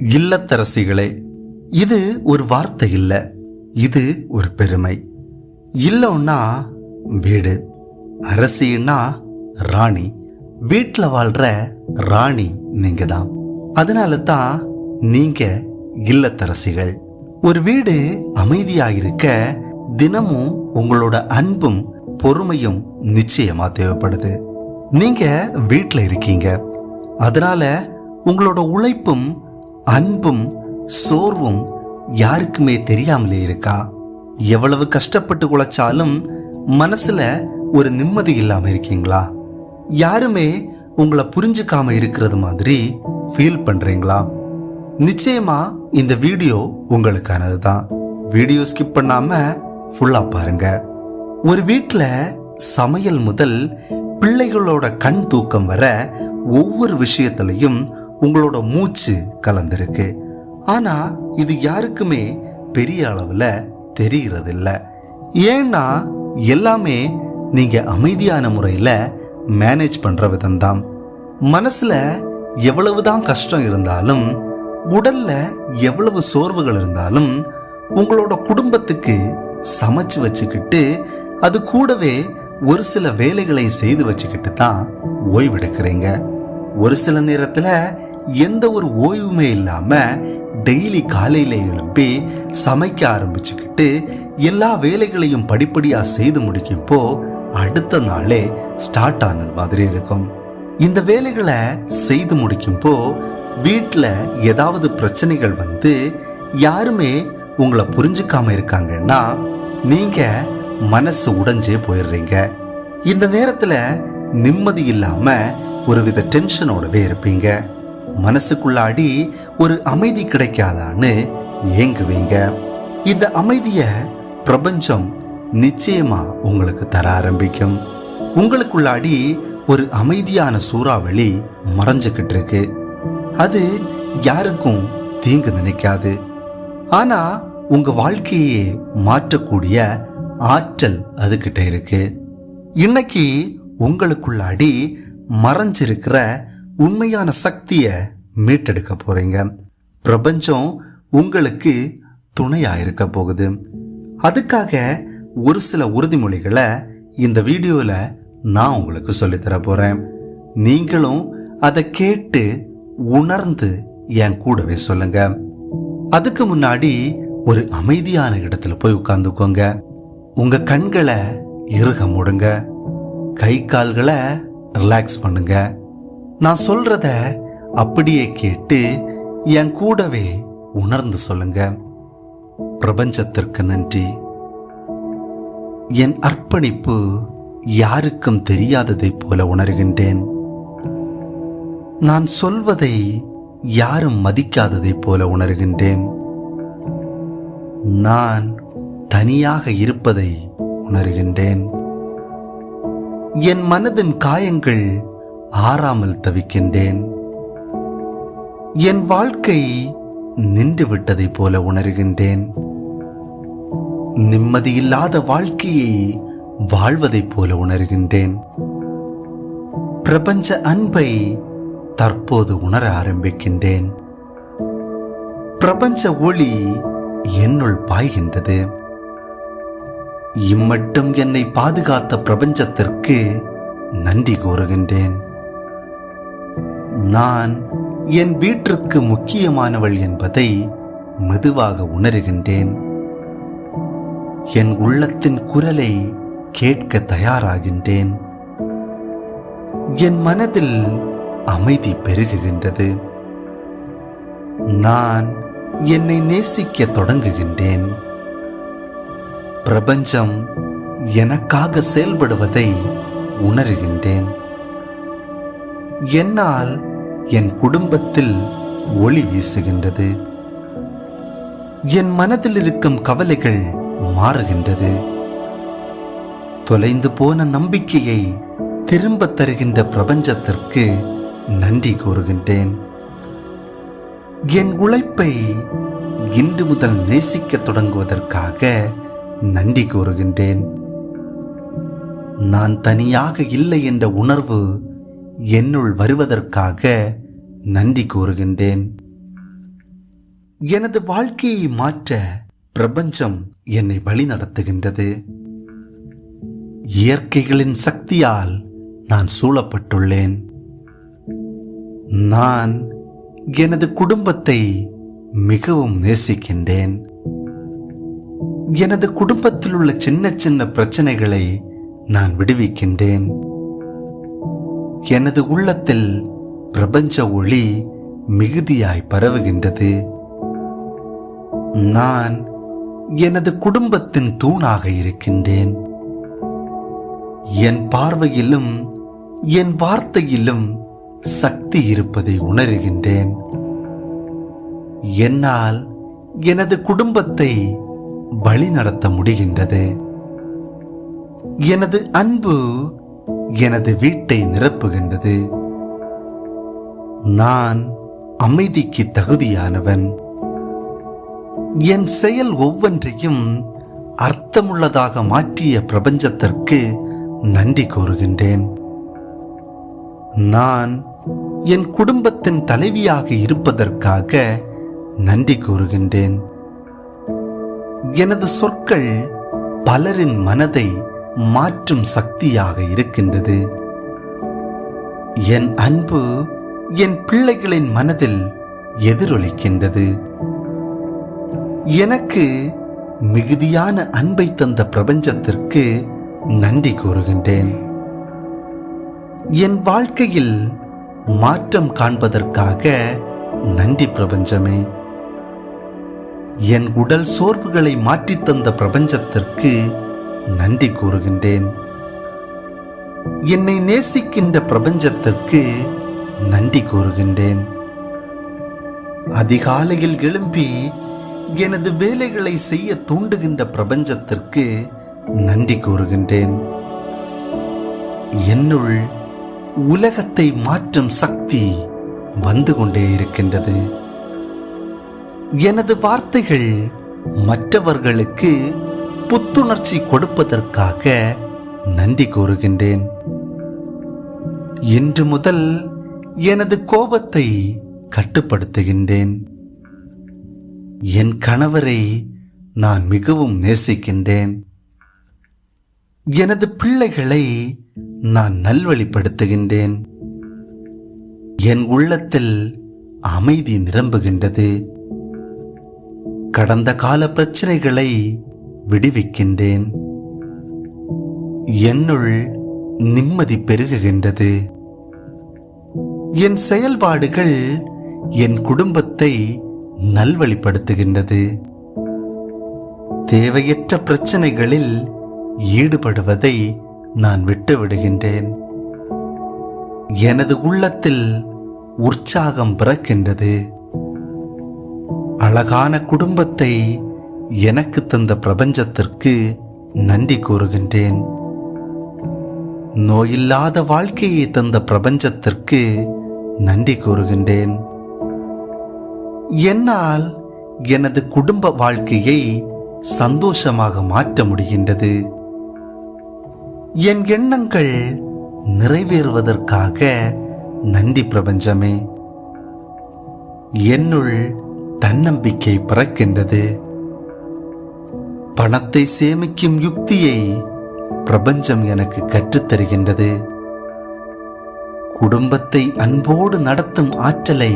இல்லத்தரசிகளே இது ஒரு வார்த்தை இல்லை இது ஒரு பெருமை. இல்லைன்னா வீடு அரசின்னா ராணி வீட்டில் வாழ்கிற ராணி நீங்கள் தான் அதனால தான் நீங்கள் இல்லத்தரசிகள். ஒரு வீடு அமைதியாக இருக்க தினமும் உங்களோட அன்பும் பொறுமையும் நிச்சயமாக தேவைப்படுது. நீங்கள் வீட்டில் இருக்கீங்க அதனால உங்களோட உழைப்பும் அன்பும் சோர்வும் யாருக்குமே தெரியாமலே இருக்கா? எவ்வளவு கஷ்டப்பட்டு குழைச்சாலும் மனசுல ஒரு நிம்மதி இல்லாம இருக்கீங்களா? யாருமே உங்களை புரிஞ்சுக்காம இருக்கிறது மாதிரி ஃபீல் பண்றீங்களா? நிச்சயமா இந்த வீடியோ உங்களுக்கானது தான் வீடியோ ஸ்கிப் பண்ணாம ஃபுல்லா பாருங்க. ஒரு வீட்டில் சமையல் முதல் பிள்ளைகளோட கண் தூக்கம் வர ஒவ்வொரு விஷயத்திலையும் உங்களோட மூச்சு கலந்திருக்கு. ஆனால் இது யாருக்குமே பெரிய அளவில் தெரிகிறதில்ல ஏன்னா எல்லாமே நீங்கள் அமைதியான முறையில் மேனேஜ் பண்ணுற விதம்தான். மனசுல எவ்வளவுதான் கஷ்டம் இருந்தாலும் உடல்ல எவ்வளவு சோர்வுகள் இருந்தாலும் உங்களோட குடும்பத்துக்கு சமைச்சு வச்சுக்கிட்டு அது கூடவே ஒரு சில வேலைகளை செய்து வச்சுக்கிட்டு தான் ஓய்வெடுக்கிறீங்க. ஒரு சில நேரத்தில் எந்த ஒரு ஓய்வுமே இல்லாமல் டெய்லி காலையில் எழும்பி சமைக்க ஆரம்பிச்சுக்கிட்டு எல்லா வேலைகளையும் படிப்படியாக செய்து முடிக்கும்போ அடுத்த நாளே ஸ்டார்ட் ஆனது மாதிரி இருக்கும். இந்த வேலைகளை செய்து முடிக்கும்போ வீட்டில் ஏதாவது பிரச்சனைகள் வந்து யாருமே உங்களை புரிஞ்சுக்காம இருக்காங்கன்னா நீங்கள் மனசு உடைஞ்சே போயிடுறீங்க. இந்த நேரத்தில் நிம்மதி இல்லாமல் ஒருவித டென்ஷனோடவே இருப்பீங்க. மனசுக்குள்ளாடி ஒரு அமைதி கிடைக்காதான்னு ஏங்குவீங்க. இந்த அமைதியை பிரபஞ்சம் நிச்சயமா உங்களுக்கு தர ஆரம்பிக்கும். உங்களுக்குள்ளாடி ஒரு அமைதியான சூறாவளி மறைஞ்சுக்கிட்டு இருக்கு அது யாருக்கும் தீங்கு நினைக்காது. ஆனா உங்க வாழ்க்கையே மாற்றக்கூடிய ஆற்றல் அதுகிட்ட இருக்கு. இன்னைக்கு உங்களுக்குள்ளாடி மறைஞ்சிருக்கிற உண்மையான சக்தியை மீட்டெடுக்க போறீங்க. பிரபஞ்சம் உங்களுக்கு துணையா இருக்க போகுது. அதுக்காக ஒரு சில உறுதிமொழிகளை இந்த வீடியோவில் நான் உங்களுக்கு சொல்லித்தர போறேன். நீங்களும் அதை கேட்டு உணர்ந்து என் கூடவே சொல்லுங்க. அதுக்கு முன்னாடி ஒரு அமைதியான இடத்துல போய் உட்காந்துக்கோங்க. உங்க கண்களை இறுக முடுங்க. கை கால்களை ரிலாக்ஸ் பண்ணுங்க. நான் சொல்றத அப்படியே கேட்டு என் கூடவே உணர்ந்து சொல்லுங்க. பிரபஞ்சத்திற்கு நன்றி. என் அர்ப்பணிப்பு யாருக்கும் தெரியாததைப் போல உணர்கின்றேன். நான் சொல்வதை யாரும் மதிக்காததைப் போல உணர்கின்றேன். நான் தனியாக இருப்பதை உணர்கின்றேன். என் மனதின் காயங்கள் ஆறாமல் தவிக்கின்றேன். என் வாழ்க்கை நின்றுவிட்டதைப் போல உணர்கின்றேன். நிம்மதியில்லாத வாழ்க்கையை வாழ்வதைப் போல உணர்கின்றேன். பிரபஞ்ச அன்பை தற்போது உணர ஆரம்பிக்கின்றேன். பிரபஞ்ச ஒளி என்னுள் பாய்கின்றது. இம்மட்டும் என்னை பாதுகாத்த பிரபஞ்சத்திற்கு நன்றி கூறுகின்றேன். நான் என் வீட்டிற்கு முக்கியமானவள் என்பதை மெதுவாக உணர்கின்றேன். என் உள்ளத்தின் குரலை கேட்க தயாராகின்றேன். என் மனதில் அமைதி பெருகுகின்றது. நான் என்னை நேசிக்க தொடங்குகின்றேன். பிரபஞ்சம் எனக்காக செயல்படுவதை உணர்கின்றேன். என்னால் என் குடும்பத்தில் ஒளி வீசுகின்றது. என் மனதில் இருக்கும் கவலைகள் மாறுகின்றது. தொலைந்து போன நம்பிக்கையை திரும்ப தருகின்ற பிரபஞ்சத்திற்கு நன்றி கூறுகின்றேன். என் உழைப்பை இன்று முதல் நேசிக்க தொடங்குவதற்காக நன்றி கூறுகின்றேன். நான் தனியாக இல்லை என்ற உணர்வு என்னுள் வருவதற்காக நன்றி கூறுகின்றேன். எனது வாழ்க்கையை மாற்ற பிரபஞ்சம் என்னை வழி நடத்துகின்றது. இயற்கைகளின் சக்தியால் நான் சூழப்பட்டுள்ளேன். நான் எனது குடும்பத்தை மிகவும் நேசிக்கின்றேன். எனது குடும்பத்தில் உள்ள சின்ன சின்ன பிரச்சனைகளை நான் விடுவிக்கின்றேன். எனது உள்ளத்தில் பிரபஞ்ச ஒளி மிகுதியாய் பரவுகின்றது. நான் எனது குடும்பத்தின் தூணாக இருக்கின்றேன். என் பார்வையிலும் என் வார்த்தையிலும் சக்தி இருப்பதை உணர்கின்றேன். என்னால் எனது குடும்பத்தை வழிநடத்த முடிகின்றது. எனது அன்பு எனது வீட்டை நிரப்புகின்றது. நான் அமைதிக்கு தகுதியானவன். என் செயல் ஒவ்வொன்றையும் அர்த்தமுள்ளதாக மாற்றிய பிரபஞ்சத்திற்கு நன்றி கூறுகின்றேன். நான் என் குடும்பத்தின் தலைவியாக இருப்பதற்காக நன்றி கூறுகின்றேன். எனது சொற்கள் பலரின் மனதை மாற்றும் சக்தியாக இருக்கின்றது. என் அன்பு என் பிள்ளைகளின் மனதில் எதிரொலிக்கின்றது. எனக்கு மிகுதியான அன்பை தந்த பிரபஞ்சத்திற்கு நன்றி கூறுகின்றேன். என் வாழ்க்கையில் மாற்றம் காண்பதற்காக நன்றி பிரபஞ்சமே. என் உடல் சோர்வுகளை மாற்றித் தந்த பிரபஞ்சத்திற்கு நன்றி கூறுகின்றேன். என்னை நேசிக்கின்ற பிரபஞ்சத்திற்கு நன்றி கூறுகின்றேன். அதிகாலையில் எழும்பி எனது வேலைகளை செய்ய தூண்டுகின்ற பிரபஞ்சத்திற்கு நன்றி கூறுகின்றேன். என்னுள் உலகத்தை மாற்றும் சக்தி வந்து கொண்டே இருக்கின்றது. எனது வார்த்தைகள் மற்றவர்களுக்கு புத்துணர்ச்சி கொடுப்பதற்காக நன்றி கூறுகின்றேன். இன்று முதல் எனது கோபத்தை கட்டுப்படுத்துகின்றேன். என் கணவரை நான் மிகவும் நேசிக்கின்றேன். எனது பிள்ளைகளை நான் நல்வழிப்படுத்துகின்றேன். என் உள்ளத்தில் அமைதி நிரம்புகின்றது. கடந்த கால பிரச்சனைகளை விடுவிக்கின்றேன். என்னுள் நிம்மதி பெருகுகின்றது. என் செயல்பாடுகள் என் குடும்பத்தை நல்வழிப்படுத்துகின்றது. தேவையற்ற பிரச்சனைகளில் ஈடுபடுவதை நான் விட்டுவிடுகின்றேன். எனது உள்ளத்தில் உற்சாகம் பிறக்கின்றது. அழகான குடும்பத்தை எனக்கு தந்த பிரபஞ்சத்திற்கு நன்றி கூறுகின்றேன். நோயில்லாத வாழ்க்கையை தந்த பிரபஞ்சத்திற்கு நன்றி கூறுகின்றேன். என்னால் எனது குடும்ப வாழ்க்கையை சந்தோஷமாக மாற்ற முடிகின்றது. என் எண்ணங்கள் நிறைவேறுவதற்காக நன்றி பிரபஞ்சமே. என்னுள் தன்னம்பிக்கை பிறக்கின்றது. பணத்தை சேமிக்கும் யுக்தியை பிரபஞ்சம் எனக்கு கற்றுத்தருகின்றது. குடும்பத்தை அன்போடு நடத்தும் ஆற்றலை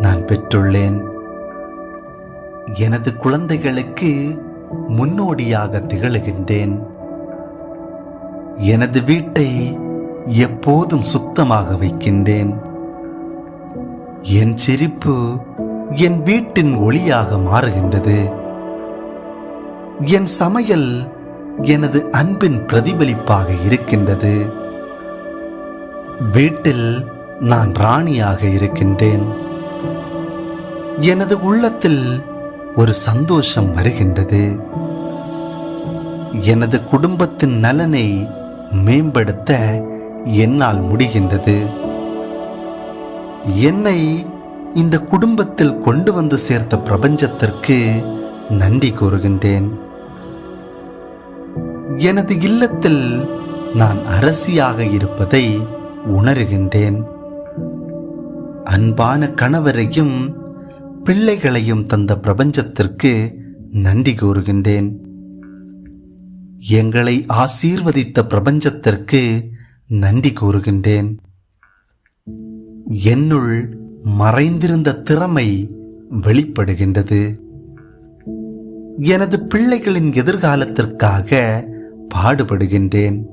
நான் பெற்றுள்ளேன். எனது குழந்தைகளுக்கு முன்னோடியாக திகழ்கின்றேன். எனது வீட்டை எப்போதும் சுத்தமாக வைக்கின்றேன். என் சிரிப்பு என் வீட்டின் ஒளியாக மாறுகின்றது. என் சமையல் எனது அன்பின் பிரதிபலிப்பாக இருக்கின்றது. வீட்டில் நான் ராணியாக இருக்கின்றேன். எனது உள்ளத்தில் ஒரு சந்தோஷம் வருகின்றது. எனது குடும்பத்தின் நலனை மேம்படுத்த என்னால் முடிகின்றது. என்னை இந்த குடும்பத்தில் கொண்டு வந்து சேர்த்த பிரபஞ்சத்திற்கு நன்றி கூறுகின்றேன். எனது இல்லத்தில் நான் அரசியாக இருப்பதை உணர்கின்றேன். அன்பான கணவரையும் பிள்ளைகளையும் தந்த பிரபஞ்சத்திற்கு நன்றி கூறுகின்றேன். எங்களை ஆசீர்வதித்த பிரபஞ்சத்திற்கு நன்றி கூறுகின்றேன். என்னுள் மறைந்திருந்த திறமை வெளிப்படுகின்றது. எனது பிள்ளைகளின் எதிர்காலத்திற்காக பாடுபடுகின்றேன்.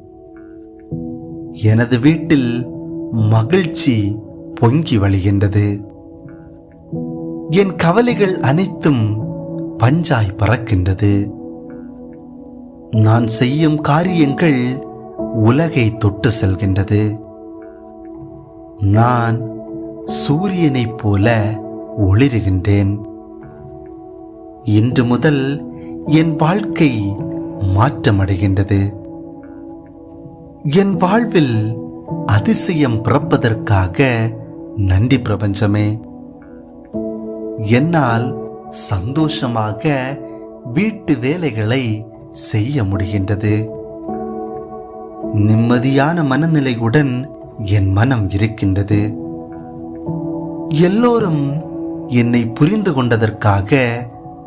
எனது வீட்டில் மகிழ்ச்சி பொங்கி வழிகின்றது. என் கவலைகள் அனைத்தும் பஞ்சாய் பறக்கின்றது. நான் செய்யும் காரியங்கள் உலகை தொட்டு செல்கின்றது. நான் சூரியனைப் போல ஒளிருகின்றேன். இன்று முதல் என் வாழ்க்கை மாற்றமடைகின்றது. என் வாழ்வில் அதிசயம் பிறப்பதற்காக நன்றி பிரபஞ்சமே. என்னால் சந்தோஷமாக வீட்டு வேலைகளை செய்ய முடிகின்றது. நிம்மதியான மனநிலையுடன் என் மனம் இருக்கின்றது. எல்லோரும் என்னை புரிந்து கொண்டதற்காக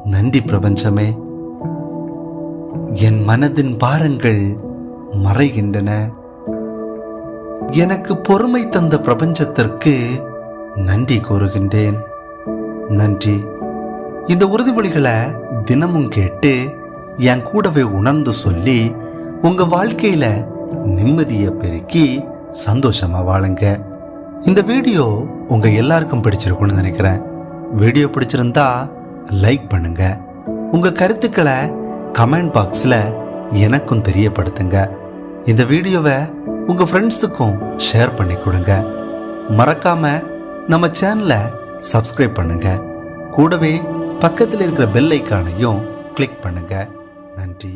நன்றி பிரபஞ்சமே. என் மனதின் பாரங்கள் மறைகின்றன. எனக்கு பொறுமை தந்த பிரபஞ்சத்திற்கு நன்றி கூறுகின்றேன். நன்றி. இந்த உறுதிமொழிகளை தினமும் கேட்டு என் கூடவே உணர்ந்து சொல்லி உங்க வாழ்க்கையில நிம்மதியை பெருக்கி சந்தோஷமா வாழுங்க. இந்த வீடியோ உங்க எல்லாருக்கும் பிடிச்சிருக்கும்னு நினைக்கிறேன். வீடியோ பிடிச்சிருந்தா லைக் பண்ணுங்க. உங்க கருத்துக்களை கமெண்ட் பாக்ஸில் எனக்கும் தெரியப்படுத்துங்க. இந்த வீடியோவை உங்கள் ஃப்ரெண்ட்ஸுக்கும் ஷேர் பண்ணி கொடுங்க. மறக்காமல் நம்ம சேனலை சப்ஸ்கிரைப் பண்ணுங்க. கூடவே பக்கத்தில் இருக்கிற பெல் ஐக்கானையும் கிளிக் பண்ணுங்க. நன்றி.